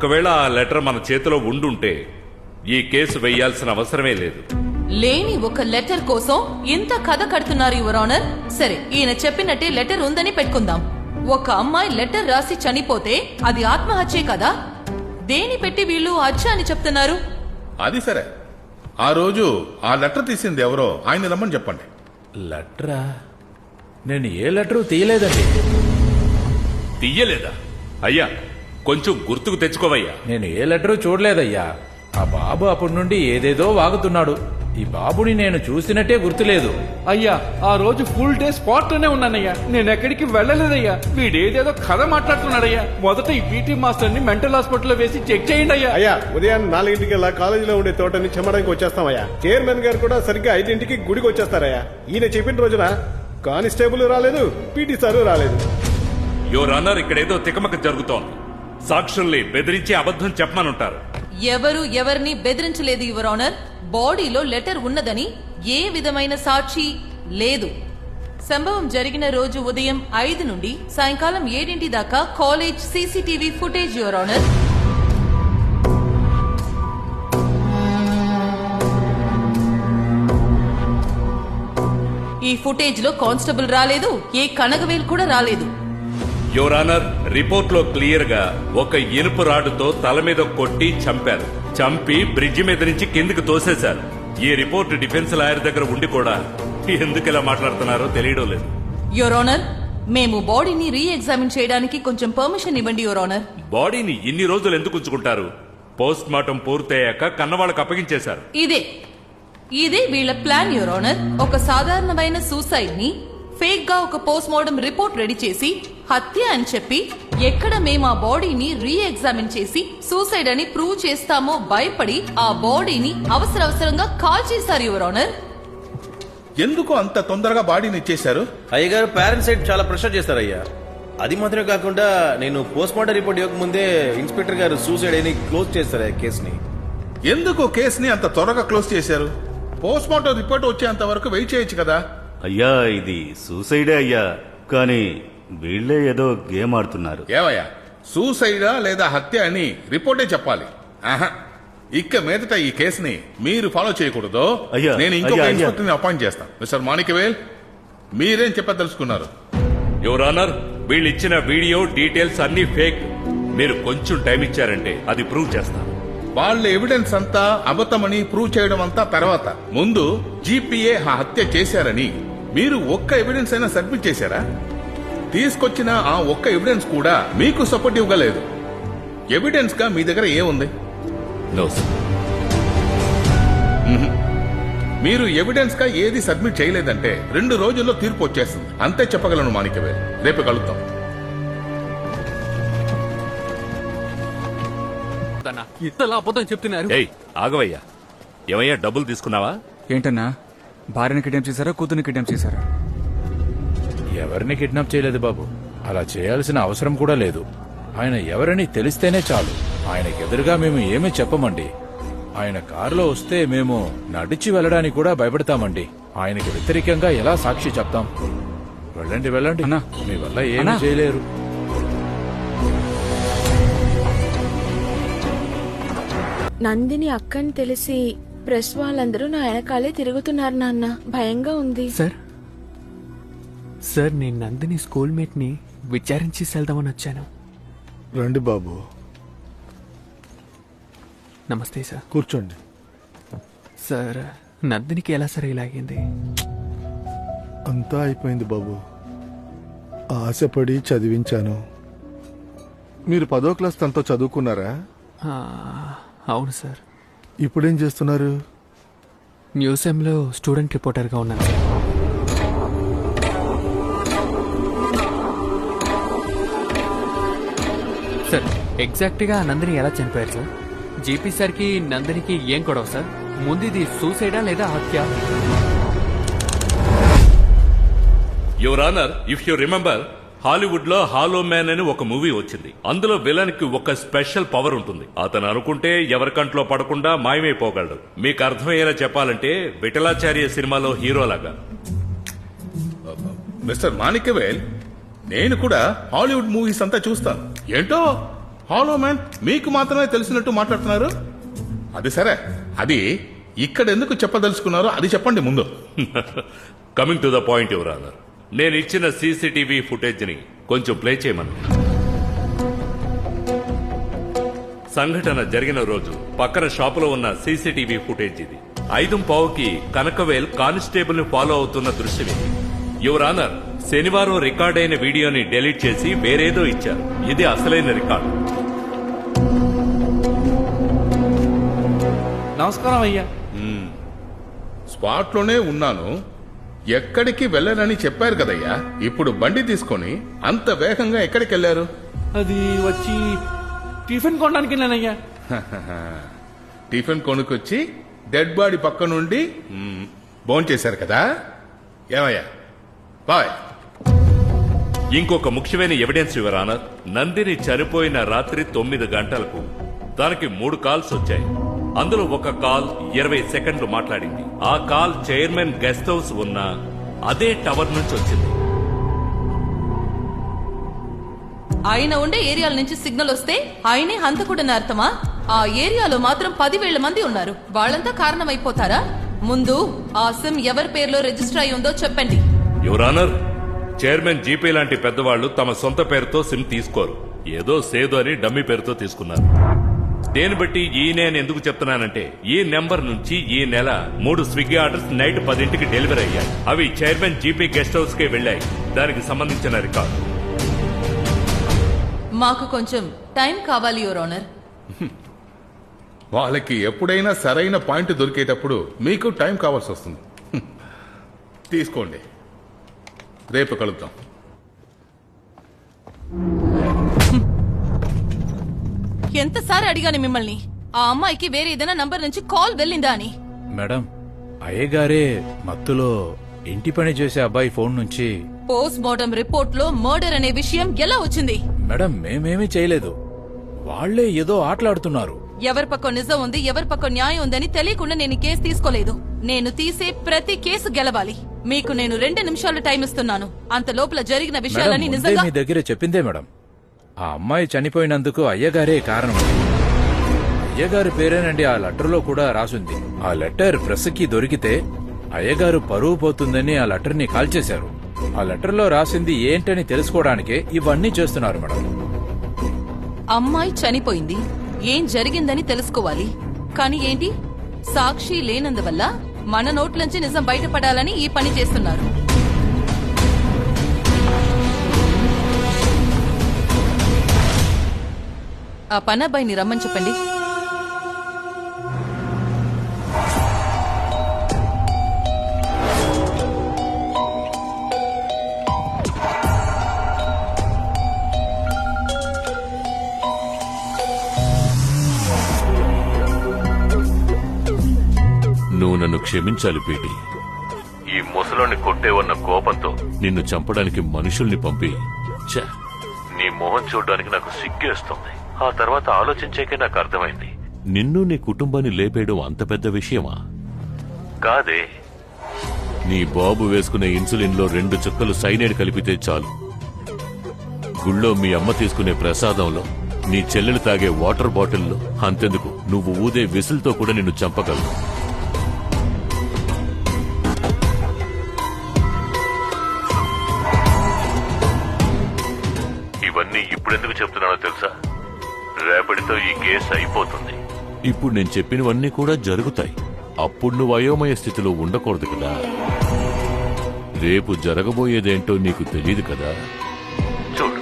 ఒకవేళ ఆ లెటర్ మన చేతిలో ఉండుంటే ఈ కేసు వేయాల్సిన అవసరమే లేదు. లేని ఒక లెటర్ కోసం ఇంత కథ కడుతున్నారు యువర్ ఆనర్. సరే ఈయన చెప్పినట్టే లెటర్ ఉందని పెట్టుకుందాం. ఒక అమ్మాయి లెటర్ రాసి చనిపోతే అది ఆత్మహత్యే కదా? దేని పెట్టి వీళ్ళు హత్య అని చెప్తున్నారు? అది సరే. ఆ రోజు ఆ లెటర్ తీసింది ఎవరో ఆయన రమ్మని చెప్పండి. లెటరా? నేను ఏ లెటరు తీయలేదండి. తీయలేదా? అయ్యా కొంచెం గుర్తుకు తెచ్చుకోవయ్యా. నేను ఏ లెటరు చూడలేదయ్యా. ఆ బాబు అప్పటి నుండి ఏదేదో వాగుతున్నాడు. ఈ బాబుని నేను చూసినట్టే గుర్తులేదు. అయ్యా ఆ రోజు ఫుల్ డే స్పాట్లోనే ఉన్నానయ్యా. నేను ఎక్కడికి వెళ్ళలేదయ్యా. వీడేదేదో కథ మాట్లాడుతున్నాడయ్యా. మొదట ఈ పీటీ మాస్టర్ని మెంటల్ హాస్పిటల్లో వేసి చెక్ చేయండి అయ్యా అయ్యా ఉదయం నాలుగింటికి ఇలా కాలేజీలో ఉండే తోటని చెమ్మడానికి వచ్చేస్తామయ్యా. చైర్మన్ గారు కూడా సరిగ్గా ఐదింటికి గుడికి వచ్చేస్తారయ్యా. ఈయన చెప్పిన రోజున కానిస్టేబుల్ రాలేదు పీటీ సారు రాలేదు. యువర్ ఆనర్ ఇక్కడేదో తికమక జరుగుతోంది. సాక్షుల్ని బెదిరించి అబద్ధం చెప్పమనుంటారు. ఎవరు ఎవరిని బెదిరించలేదు యువర్ ఆనర్. బాడీలో లెటర్ ఉన్నదని ఏ విధమైన సాక్షి లేదు. సంభవం జరిగిన రోజు ఉదయం ఐదు నుండి సాయంకాలం ఏడింటి దాకా college CCTV footage your honour. ఈ ఫుటేజ్లో కానిస్టేబుల్ రాలేదు ఏ కనగవేలు కూడా రాలేదు. యువర్ ఆనర్ రిపోర్ట్లో క్లియర్గా ఒక ఇనుపు రాడుతో తల మీద కొట్టి చంపారు. చంపి బ్రిడ్జి మీద నుంచి కిందికి తోసేశారు. ఈ రిపోర్ట్ డిఫెన్స్ లాయర్ దగ్గర ఉండి కూడా ఎందుకు ఇలా మాట్లాడుతున్నారో తెలియడం లేదు. యువర్ ఆనర్ మేము బాడీని రీ ఎగ్జామిన్ చేయడానికి కొంచెం పర్మిషన్ ఇవ్వండి యువర్ ఆనర్. బాడీని ఇన్ని రోజులు ఎందుకు ఉంచుకుంటారు? పోస్ట్ మార్టం పూర్తయ్యాక కన్నవాళ్ళకి అప్పగించేశారు. ఇదే ఇదే వీళ్ళ ప్లాన్ యువర్ ఆనర్. ఒక సాధారణమైన సూసైడ్ని ఫేక్గా ఒక పోస్ట్ మార్టం రిపోర్ట్ రెడీ చేసి హత్య అని చెప్పి ఎక్కడ మేము ఆ బాడీని రీ ఎగ్జామిన్ చేసి సూసైడ్ అని ప్రూవ్ చేస్తామో భయపడి ఆ బాడీని అవసర అవసరంగా కాల్ చేశారు యువర్ ఆనర్ ఎందుకు అంత తొందరగా బాడీని ఇచ్చేశారు? అయ్యగారు పేరెంట్స్ సైడ్ చాలా ప్రెషర్ చేస్తారయ్యా. అది మాత్రమే కాకుండా నేను పోస్ట్ మార్టం రిపోర్ట్ ఇవ్వకముందే ఇన్స్పెక్టర్ గారు సూసైడ్ అని క్లోజ్ చేస్తారు ఆ కేసుని. ఎందుకు కేసుని అంత త్వరగా క్లోజ్ చేశారు? పోస్ట్ మార్టం రిపోర్ట్ వచ్చేంత వరకు వెయిట్ చేయొచ్చు కదా. అయ్యా ఇది సూసైడే అయ్యా. కానీ వీళ్ళే ఏదో గేమ్ ఆడుతున్నారు. ఏవయ్యా సూసైడా లేదా హత్య అని రిపోర్టే చెప్పాలి. ఆహా. ఇక్క మీదట ఈ కేసుని మీరు ఫాలో చేయకూడదు. అయ్యా, నేను ఇంకొక అయ్యా, అయ్యా. ఇన్స్పెక్టర్ని అపాయింట్ చేస్తాను మిస్టర్ మాణికవేల్ మీరేం చెప్పదలుచుకున్నారు? యువర్ ఆనర్ వీళ్ళు ఇచ్చిన వీడియో డీటెయిల్స్ అన్ని ఫేక్. మీరు కొంచెం టైం ఇచ్చారంటే అది ప్రూవ్ చేస్తాను వాళ్ళ ఎవిడెన్స్ అంతా అబద్ధమని ప్రూవ్ చేయడం అంతా తర్వాత. ముందు జీపీఏ ఆ హత్య చేశారని మీరు ఒక్క ఎవిడెన్స్ అయినా సబ్మిట్ చేశారా? తీసుకొచ్చిన ఆ ఒక్క ఎవిడెన్స్ కూడా మీకు సపోర్టివ్గా లేదు ఎవిడెన్స్గా మీ దగ్గర ఏముంది? మీరు ఎవిడెన్స్గా ఏది సబ్మిట్ చేయలేదంటే రెండు రోజుల్లో తీర్పు వచ్చేస్తుంది. అంతే చెప్పగలను మాణిక్యవే. రేపు కలుద్దాం. ఇంతలా అబద్ధం చెప్తున్నారు. ఏయ్ ఆగవయ్యా. ఏమయ్యా డబ్బులు తీసుకున్నావా? ఏంటన్నా? భార్యని కిడ్నాప్ చేశారా కూతుర్ని కిడ్నాప్ చేశారా? ఎవరిని కిడ్నాప్ చేయలేదు బాబు. అలా చేయాల్సిన అవసరం కూడా లేదు. ఆయన ఎవరని తెలిస్తేనే చాలు. ఆయనకి ఎదురుగా మేము ఏమీ చెప్పమండి. ఆయన కారులో వస్తే మేము నడిచి వెళ్ళడానికి కూడా భయపడతామండి. ఆయనకి వ్యతిరేకంగా ఎలా సాక్షి చెప్తాం? వెళ్ళండి వెళ్ళండి. అన్నా. మీ వల్ల ఏమీ అన్నా. చేయలేరు. నందిని అక్కని తెలిసి ప్రెస్ వాళ్ళందరూ నా వెనకాలే తిరుగుతున్నారు నాన్న. భయంగా ఉంది. సార్ సార్ నేను నందిని స్కూల్ మేట్ని విచారించి వెళ్దామని వచ్చాను. రండి బాబు. నమస్తే సార్. కూర్చోండి. సార్ నందినికి ఎలా సార్ ఇలాగింది? అంతా అయిపోయింది బాబు. ఆశపడి చదివించాను. మీరు పదో క్లాస్ తనతో చదువుకున్నారా? ఆ, అవును సార్. ఇప్పుడేం చేస్తున్నారు? మ్యూజియంలో స్టూడెంట్ రిపోర్టర్గా ఉన్నాను. సార్ సార్ ఎగ్జాక్ట్గా నందిని ఎలా చనిపోయారు సార్? జీపీ సార్కి నందినికి ఏం గొడవ సార్? ముందు ఇది సూసైడా లేదా హత్య? Your honour if you remember హాలీవుడ్లో హాలో మ్యాన్ అని ఒక మూవీ వచ్చింది. అందులో విలన్కి ఒక స్పెషల్ పవర్ ఉంటుంది. అతను అనుకుంటే ఎవరి కంట్లో పడకుండా మాయమైపోగలడు. మీకు అర్థమయ్యేలా చెప్పాలంటే విఠలాచార్య సినిమాలో హీరోలాగా. మిస్టర్ మాణిక్యవేల్ నేను కూడా హాలీవుడ్ మూవీస్ అంతా చూస్తాను ఏంటో? హాలో మ్యాన్ మీకు మాత్రమే తెలిసినట్టు మాట్లాడుతున్నారు? అది సరే. అది ఇక్కడ ఎందుకు చెప్పదలుచుకున్నారో అది చెప్పండి ముందు. Coming to the point your honour నేను ఇచ్చిన సీసీటీవీ ఫుటేజ్ని కొంచెం ప్లే చేయమను. సంఘటన జరిగిన రోజు పక్కన షాపులో ఉన్న సీసీటీవీ ఫుటేజ్ ఇది. ఐదు పావుకి కనకవేల్ కానిస్టేబుల్ని ఫాలో అవుతున్న దృశ్యం ఇది. యువర్ ఆనర్ శనివారం రికార్డ్ అయిన వీడియోని డెలీట్ చేసి వేరేదో ఇచ్చారు. ఇది అసలైన రికార్డు. నమస్కారం అయ్యా. స్పాట్లోనే ఉన్నాను. ఎక్కడికి వెళ్ళనని చెప్పారు కదయ్యా. ఇప్పుడు బండి తీసుకొని అంత వేగంగా ఎక్కడికి వెళ్ళారు అది వచ్చి టిఫిన్ కొనడానికి వెళ్ళానయ్యా. టిఫిన్ కొనుక్కొచ్చి డెడ్ బాడీ పక్క నుండి బోన్ చేశారు కదా. ఏమయ్యా? బాయ్. ఇంకొక ముఖ్యమైన ఎవిడెన్స్ యువర్ ఆనర్ నందిని చనిపోయిన రాత్రి తొమ్మిది గంటలకు దానికి మూడు కాల్స్ వచ్చాయి. అందులో ఒక కాల్ ఇరవై సెకండ్లు మాట్లాడింది. ఆ కాల్ చైర్మన్ గెస్ట్ హౌస్ ఉన్న అదే టవర్ నుంచి వచ్చింది. ఆయన ఉండే ఏరియాల నుంచి సిగ్నల్ వస్తే ఆయనే హంతకుడని అర్థమా? ఆ ఏరియాలో మాత్రం పదివేల మంది ఉన్నారు. వాళ్ళంతా కారణమైపోతారా? ముందు ఆ సిమ్ ఎవరి పేరులో రిజిస్టర్ అయి ఉందో చెప్పండి. యువర్ ఆనర్ చైర్మన్ జీపీ లాంటి పెద్దవాళ్ళు తమ సొంత పేరుతో సిమ్ తీసుకోరు. ఏదో సేదు అని డమ్మి పేరుతో తీసుకున్నారు. దేని బట్టి ఈ నేను ఎందుకు చెప్తున్నానంటే ఈ నెంబర్ నుంచి ఈ నెల మూడు స్విగ్గీ ఆర్డర్స్ నైట్ పదింటికి డెలివరీ అయ్యాయి. అవి చైర్మన్ జీపీ గెస్ట్ హౌస్ కే వెళ్ళాయి. దానికి సంబంధించిన రికార్డు. మాకు కొంచెం టైం కావాలి యువర్ ఆనర్. వాళ్ళకి ఎప్పుడైనా సరైన పాయింట్ దొరికేటప్పుడు మీకు టైం కావాల్సి వస్తుంది. తీసుకోండి. రేపు కలుద్దాం. ఎంతసారి అడిగాను మిమ్మల్ని? ఆ అమ్మాయికి వేరే ఏదైనా నంబర్ నుంచి కాల్ వెళ్ళిందా అని? మేడం అయ్యగారే మత్తులో ఇంటి పని చేసే అబ్బాయి ఫోన్ నుంచి పోస్ట్ మార్టం రిపోర్ట్లో మర్డర్ అనే విషయం ఎలా వచ్చింది? మేడం మేమేమీ చేయలేదు. వాళ్ళే ఏదో ఆటలాడుతున్నారు. ఎవరి పక్క నిజం ఉంది ఎవరి పక్క న్యాయం ఉందని తెలియకుండా నేను ఈ కేసు తీసుకోలేదు. నేను తీసే ప్రతి కేసు గెలవాలి. మీకు నేను రెండు నిమిషాలు టైం ఇస్తున్నాను. అంత లోపల జరిగిన విషయాలని నిజంగా మీ దగ్గర చెప్పిందే మేడం. ఆ అమ్మాయి చనిపోయినందుకు అయ్యగారే కారణం. అయ్యగారి పేరేనండి ఆ లెటర్లో కూడా రాసుంది. ఆ లెటర్ ప్రెస్కి దొరికితే అయ్యగారు పరువు పోతుందని ఆ లెటర్ని కాల్ కాల్చేశారు. ఆ లెటర్లో రాసింది ఏంటని తెలుసుకోవడానికే ఇవన్నీ చేస్తున్నారు మేడం. అమ్మాయి చనిపోయింది. ఏం జరిగిందని తెలుసుకోవాలి. కానీ ఏంటి? సాక్షి లేనందువల్ల మన నోట్లోంచి నిజం బయటపడాలని ఈ పని చేస్తున్నారు. ఆ పనబ్బాయిని రమ్మని చెప్పండి. నువ్వు నన్ను క్షమించాలి పీటి. ఈ ముసలోని కొట్టేవన్న కోపంతో నిన్ను చంపడానికి మనుషుల్ని పంపి. ఛ, నీ మొహం చూడడానికి నాకు సిగ్గేస్తుంది. ఆ తర్వాత ఆలోచించాకే నాకు అర్థమైంది. నిన్ను నీ కుటుంబాన్ని లేపేయడం అంత పెద్ద విషయమా? కాదే. నీ బాబు వేసుకునే ఇన్సులిన్లో రెండు చుక్కలు సైనైడ్ కలిపితే చాలు. గుళ్ళో మీ అమ్మ తీసుకునే ప్రసాదంలో నీ చెల్లెలు తాగే వాటర్ బాటిల్లో అంతెందుకు. నువ్వు ఊదే విసులతో కూడా నిన్ను చంపగలవు ఇవన్నీ ఇప్పుడెందుకు చెప్తున్నానో తెలుసా? రేపటితో ఈ కేసు అయిపోతుంది. ఇప్పుడు నేను చెప్పినవన్నీ కూడా జరుగుతాయి. అప్పుడు నువ్వు అయోమయ స్థితిలో ఉండకూడదు కదా. రేపు జరగబోయేదేంటో నీకు తెలియదు కదా. చూడు.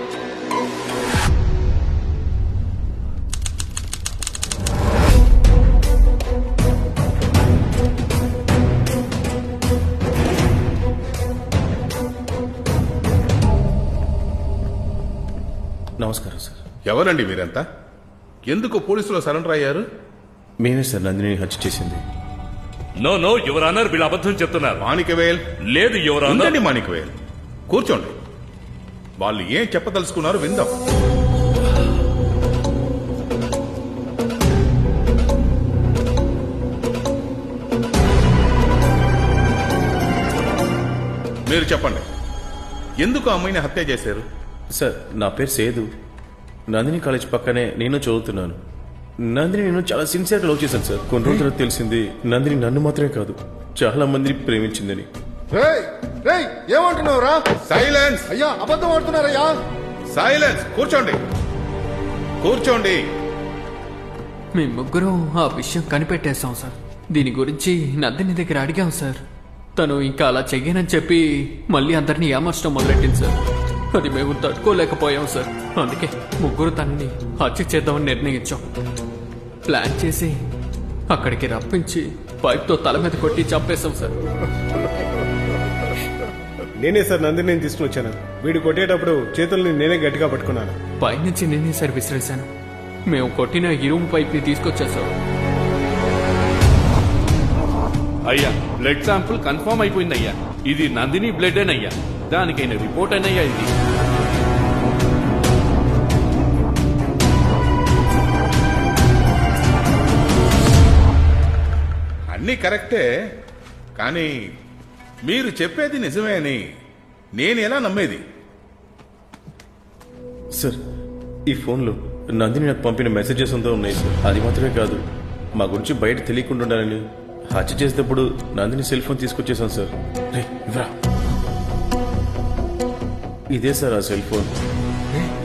నమస్కారం సార్. ఎవరండి మీరంతా? ఎందుకు పోలీసులో సరెండర్ అయ్యారు? మేమే సార్ నందిని హత్య చేసింది. నో నో యువర్ ఆనర్ వీళ్ళు అబద్ధం చెప్తున్నారు. మాణికవేల్ లేదు యువర్ ఆనర్. ఉండండి మాణికవేల్ కూర్చోండి. వాళ్ళు ఏం చెప్పదలుచుకున్నారో విందాం. మీరు చెప్పండి. ఎందుకు ఆ అమ్మాయిని హత్య చేశారు? సార్ నా పేరు సేదు. నందిని కాలేజ్ పక్కనే నేను చదువుతున్నాను. నందిని నేను చాలా సిన్సియర్గా లవ్ చేశాను సార్ కొన్ని రోజులు తెలిసింది నందిని నన్ను మాత్రమే కాదు చాలా మందిని ప్రేమించిందని. ఏమంటున్నావురా? సైలెన్స్ అయ్యా అబద్ధం ఆడుతున్నారయ్యా. సైలెన్స్ కూర్చోండి. కూర్చోండి. మీ ముగ్గురు ఆ విషయం కనిపెట్టేశాం సార్ దీని గురించి నందిని దగ్గర అడిగాం సార్ తను ఇంకా అలా చెయ్యనని చెప్పి మళ్ళీ అందరినీ ఏమర్చడం మొదలెట్టింది సార్ అది మేము తట్టుకోలేకపోయాం సార్. అందుకే ముగ్గురు తనని హత్య చేద్దామని నిర్ణయించాం. ప్లాన్ చేసి అక్కడికి రప్పించి పైప్తో తల మీద కొట్టి చంపేశాం సార్. నేనే సార్ నందిని నేను తీసుకుని వచ్చాను వీడు కొట్టేటప్పుడు చేతుల్ని నేనే గట్టిగా పట్టుకున్నాను. పైనుంచి నేనే సార్ విసిరేశాను. మేము కొట్టిన ఇరుము పైప్ని తీసుకొచ్చేసాం అయ్యా బ్లడ్ శాంపుల్ కన్ఫర్మ్ అయిపోయింది అయ్యా ఇది నందిని బ్లడ్ అయ్యా దానికైన రిపోర్ట్ అయినయ్యా ఇది? అన్నీ కరెక్టే కానీ మీరు చెప్పేది నిజమే అని నేను ఎలా నమ్మేది? సార్ ఈ ఫోన్లో నందిని నాకు పంపిన మెసేజెస్ అంతా ఉన్నాయి సార్. అది మాత్రమే కాదు మా గురించి బయట తెలియకుండా ఉండాలని హత్య చేసేటప్పుడు నందిని సెల్ ఫోన్ తీసుకొచ్చేసాను సార్. ఇవ్వరా. ఇదే సార్ ఆ సెల్ ఫోన్.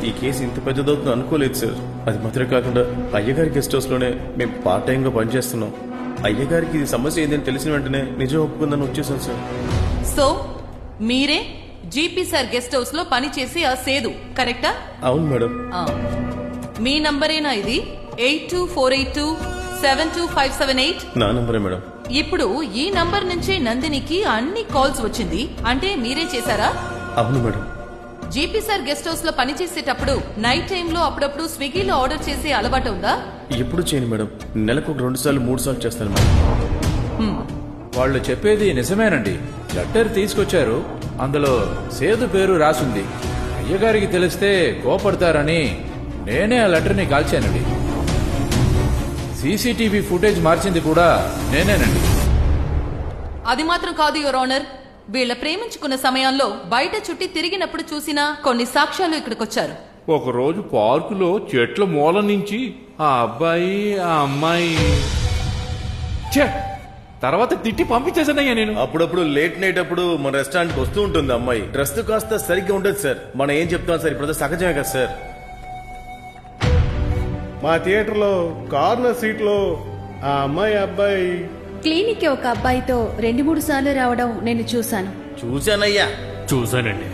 ఈ కేసు ఇంత పెద్దదవుతుంది అనుకోలేదు సార్. అది మాత్రమే కాకుండా అయ్యగారి గెస్ట్ హౌస్లోనే మేము పార్ట్ టైం గా పనిచేస్తున్నాం. అయ్యగారికి ఇది సమస్య ఏందని తెలిసిన వెంటనే నిజం ఒప్పుకుందని వచ్చేసాను సార్. సో మీరే జీపీ సార్ గెస్ట్ హౌస్లో పని చేసి ఆ సేదు కరెక్టా? అవును మేడం. మీ నంబరేనా ఇది? Eight two four eight two seven two five seven eight? నా నంబరే మేడం. ఇప్పుడు ఈ నంబర్ నుంచి నందినికి అన్ని కాల్స్ వచ్చింది. అంటే మీరే చేశారా? అవును మేడం. జీపీ సార్ గెస్ట్ హౌస్లో పని చేసేటప్పుడు నైట్ టైంలో అప్పుడప్పుడు స్విగ్గీలో ఆర్డర్ చేసే అలవాటు ఉందా? ఎప్పుడు చేయను మేడం. నెలకు ఒక రెండు సార్లు మూడు సార్లు చేస్తాను మేడం. వాళ్ళు చెప్పేది నిజమేనండి. లెటర్ తీసుకొచ్చారు. అందులో సేదు పేరు రాసుంది. అయ్యగారికి తెలిస్తే కోపడతారని నేనే ఆ లెటర్ని కాల్చానండి. సీసీటీవీ ఫుటేజ్ మార్చింది కూడా నేనేనండి. అది మాత్రం కాదు యువర్ ఆనర్. వీళ్ళ ప్రేమించుకున్న సమయంలో బయట చుట్టి తిరిగినప్పుడు చూసిన కొన్ని సాక్ష్యాలు ఇక్కడికొచ్చారు. ఒకరోజు పార్కులో చెట్ల మూల నుంచి ఆ అబ్బాయి ఆ అమ్మాయి ఛే! తర్వాత తిట్టి పంపించేసానయ్యా నేను. అప్పుడప్పుడు లేట్ నైట్ అప్పుడు మన రెస్టారెంట్ వస్తూ ఉంటుంది అమ్మాయి. డ్రెస్ కాస్త సరిగ్గా ఉండదు సార్. మనం ఏం చెప్తాం సార్? ఇప్పుడు సహజమే కదా సార్. మా థియేటర్లో కార్నర్ సీట్లో ఆ అమ్మాయి అబ్బాయి క్లినిక్కి ఒక అబ్బాయితో రెండు మూడు సార్లు రావడం నేను చూశాను. చూశానయ్యా. చూశానండి.